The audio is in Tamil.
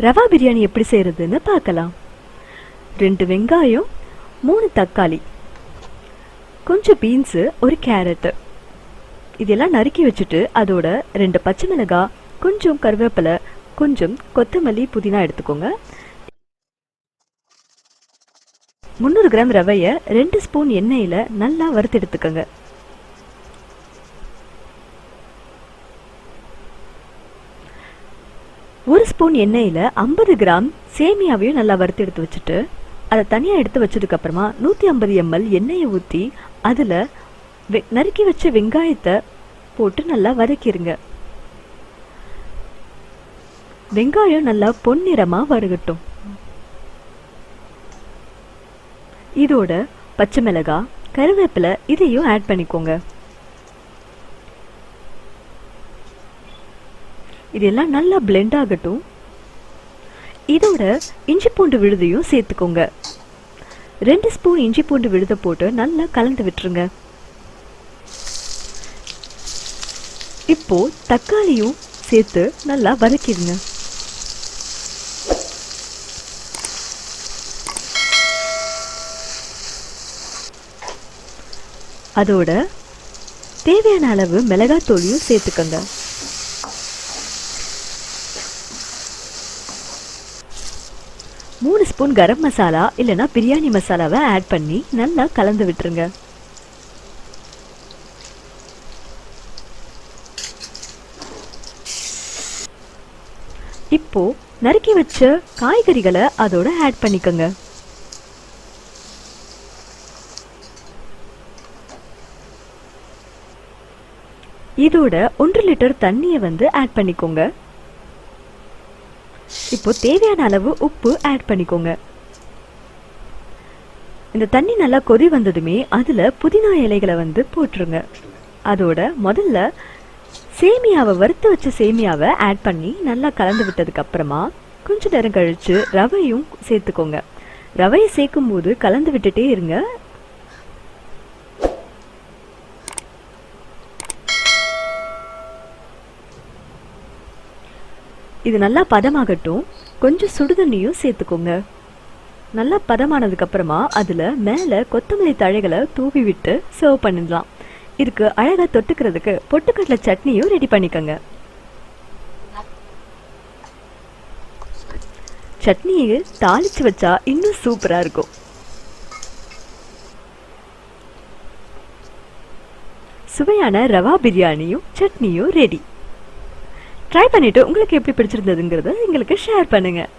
ரவா பிரியாணி எப்படி செய்கிறதுன்னு பார்க்கலாம். ரெண்டு வெங்காயம் மூணு தக்காளி கொஞ்சம் பீன்ஸு ஒரு கேரட்டு இதெல்லாம் நறுக்கி வச்சுட்டு அதோட ரெண்டு பச்சை மிளகாய் கொஞ்சம் கருவேப்பிலை கொஞ்சம் கொத்தமல்லி புதினா எடுத்துக்கோங்க. முந்நூறு கிராம் ரவையை ரெண்டு ஸ்பூன் எண்ணெயில் நல்லா வறுத்து எடுத்துக்கோங்க ஒரு ஸ்பூன் எண்ணெயில் ஐம்பது கிராம் சேமியாவையும் நல்லா வறுத்து எடுத்து வச்சுட்டு அதை தனியாக எடுத்து வச்சதுக்கப்புறமா நூற்றி ஐம்பது எம்எல் எண்ணெயை ஊற்றி அதில் நறுக்கி வச்ச வெங்காயத்தை போட்டு நல்லா வதக்கிடுங்க வெங்காயம் நல்லா பொன்னிறமாக வறுகட்டும் இதோட பச்சை மிளகாய் கருவேப்பிலை இதையும் ஆட் பண்ணிக்கோங்க. இது எல்லாம் நல்லா பிளெண்ட் ஆகட்டும். இதோட இஞ்சி பூண்டு விழுதையும் சேர்த்துக்கோங்க. ரெண்டு ஸ்பூன் இஞ்சி பூண்டு விழுதை போட்டு நல்லா கலந்து விட்டுருங்க. இப்போ தக்காளியும் சேர்த்து நல்லா வதக்கிடுங்க. அதோட தேவையான அளவு மிளகாத்தூளியும் சேர்த்துக்கோங்க. மூணு ஸ்பூன் கரம் மசாலா இல்லைன்னா பிரியாணி மசாலாவை ஆட் பண்ணி நல்லா கலந்து விட்டுருங்க. இப்போ நறுக்கி வச்ச காய்கறிகளை அதோட ஆட் பண்ணிக்கோங்க. இதோட ஒன்று லிட்டர் தண்ணியை வந்து ஆட் பண்ணிக்கோங்க. இப்போ தேவையான அளவு உப்பு ஆட் பண்ணிக்கோங்க. இந்த தண்ணி நல்லா கொதி வந்ததுமே அதில் புதினா இலைகளை வந்து போட்டுருங்க. அதோட முதல்ல சேமியாவை வறுத்து வச்ச சேமியாவை ஆட் பண்ணி நல்லா கலந்து விட்டதுக்கு அப்புறமா கொஞ்ச நேரம் கழிச்சு ரவையும் சேர்த்துக்கோங்க. ரவையை சேர்க்கும் போது கலந்து விட்டுட்டே இருங்க. இது நல்லா பதமாகட்டும். கொஞ்சம் சுடுதண்ணியும் சேர்த்துக்கோங்க. நல்லா பதமானதுக்கு அப்புறமா அதில் மேலே கொத்தமல்லி தழைகளை தூவி விட்டு சர்வ் பண்ணிடலாம். இதுக்கு அழகாக தொட்டுக்கிறதுக்கு பொட்டுக்கடலை சட்னியும் ரெடி பண்ணிக்கோங்க. சட்னியை தாளிச்சு வச்சா இன்னும் சூப்பராக இருக்கும். சுவையான ரவா பிரியாணியும் சட்னியும் ரெடி ட்ரை பண்ணிவிட்டு உங்களுக்கு எப்படி பிடிச்சிருந்ததுங்கிறத எங்களுக்கு ஷேர் பண்ணுங்கள்